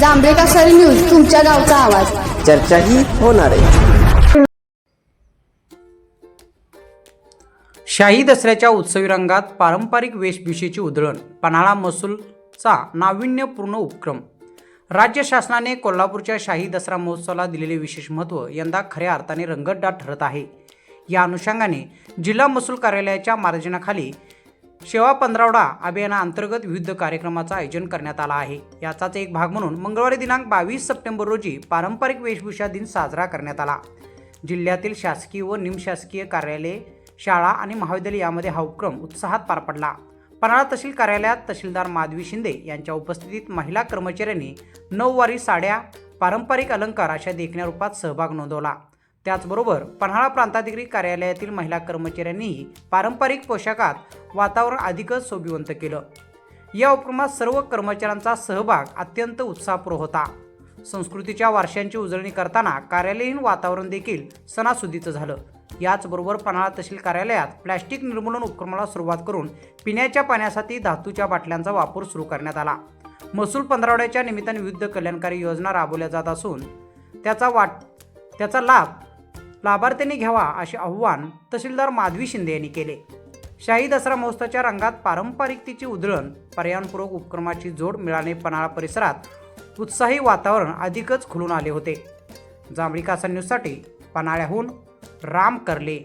जांभेका sir news तुमच्या गावचा आवाज. चर्चाही होणार आहे. शाही दसऱ्याच्या उत्सवी रंगात पारंपरिक वेशभूषेची उधळण पन्हाळा महसूलचा नाविन्यपूर्ण उपक्रम. राज्य शासनाने कोल्हापूरच्या शाही दसरा महोत्सवाला दिलेले विशेष महत्त्व यंदा खऱ्या अर्थाने रंगतदाट ठरत आहे. या अनुषंगाने जिल्हा महसूल कार्यालयाच्या मार्गदर्शनाखाली सेवा पंधरावडा अभियानाअंतर्गत विविध कार्यक्रमाचं आयोजन करण्यात आलं आहे. याचाच एक भाग म्हणून मंगळवारी दिनांक बावीस सप्टेंबर रोजी पारंपरिक वेशभूषा दिन साजरा करण्यात आला. जिल्ह्यातील शासकीय व निमशासकीय कार्यालये शाळा आणि महाविद्यालय यामध्ये हा उपक्रम उत्साहात पार पडला. पन्हाळा तहसील कार्यालयात तहसीलदार माधवी शिंदे यांच्या उपस्थितीत महिला कर्मचाऱ्यांनी नऊवारी साड्या पारंपरिक अलंकार अशा देखण्या रूपात सहभाग नोंदवला. त्याचबरोबर पन्हाळा प्रांताधिकारी कार्यालयातील महिला कर्मचाऱ्यांनीही पारंपरिक पोशाखात वातावरण अधिकच शोभिवंत केलं. या उपक्रमात सर्व कर्मचाऱ्यांचा सहभाग अत्यंत उत्साहपूर्व होता. संस्कृतीच्या वारशांची उजळणी करताना कार्यालयीन वातावरण देखील सणासुदीचं झालं. याचबरोबर पन्हाळा तहसील कार्यालयात प्लॅस्टिक निर्मूलन उपक्रमाला सुरुवात करून पिण्याच्या पाण्यासाठी धातूच्या बाटल्यांचा वापर सुरू करण्यात आला. महसूल पंधरवड्याच्या निमित्ताने विविध कल्याणकारी योजना राबवल्या जात असून त्याचा वाट त्याचा लाभ लाभार्थ्यांनी घ्यावा असे आव्हान तहसीलदार माधवी शिंदे यांनी केले. शाही दसरा महोत्सवाच्या रंगात पारंपरिकतेची उधळण पर्यावरणपूरक उपक्रमाची जोड मिळाले पन्हाळा परिसरात. उत्साही वातावरण अधिकच खुलून आले होते. जांभळी कासा न्यूजसाठी पन्हाळ्याहून राम करले.